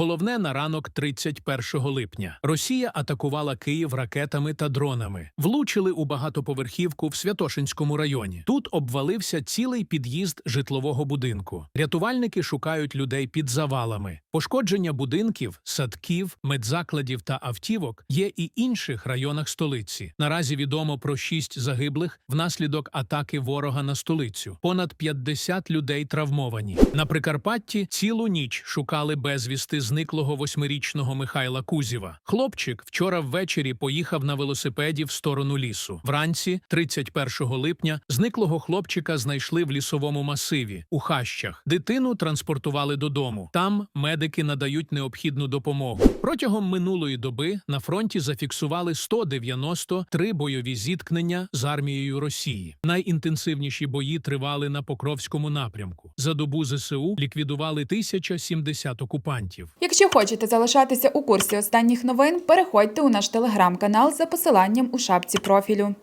Головне на ранок 31 липня. Росія атакувала Київ ракетами та дронами. Влучили у багатоповерхівку в Святошинському районі. Тут обвалився цілий під'їзд житлового будинку. Рятувальники шукають людей під завалами. Пошкодження будинків, садків, медзакладів та автівок є і інших районах столиці. Наразі відомо про шість загиблих внаслідок атаки ворога на столицю. Понад 50 людей травмовані. На Прикарпатті цілу ніч шукали безвісти зниклого восьмирічного Михайла Кузєва. Хлопчик вчора ввечері поїхав на велосипеді в сторону лісу. Вранці, 31 липня, зниклого хлопчика знайшли в лісовому масиві у хащах. Дитину транспортували додому. Там медики надають необхідну допомогу. Протягом минулої доби на фронті зафіксували 193 бойові зіткнення з армією Росії. Найінтенсивніші бої тривали на Покровському напрямку. За добу ЗСУ ліквідували 1070 окупантів. Якщо хочете залишатися у курсі останніх новин, переходьте у наш телеграм-канал за посиланням у шапці профілю.